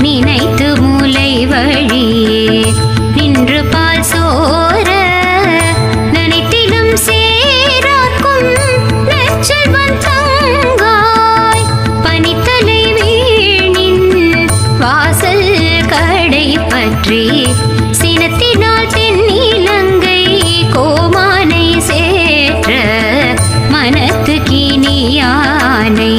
நினைத்து மூலை வழி நின்று பால் சோர நனைத்திலும் சேராக்கும் நச்சல்வன் தங்காய். பனித்தலை வீணின் வாசல் கடை பற்றி சினத்தினால் தென்னிலங்கை கோமானை மனத்து கினியானை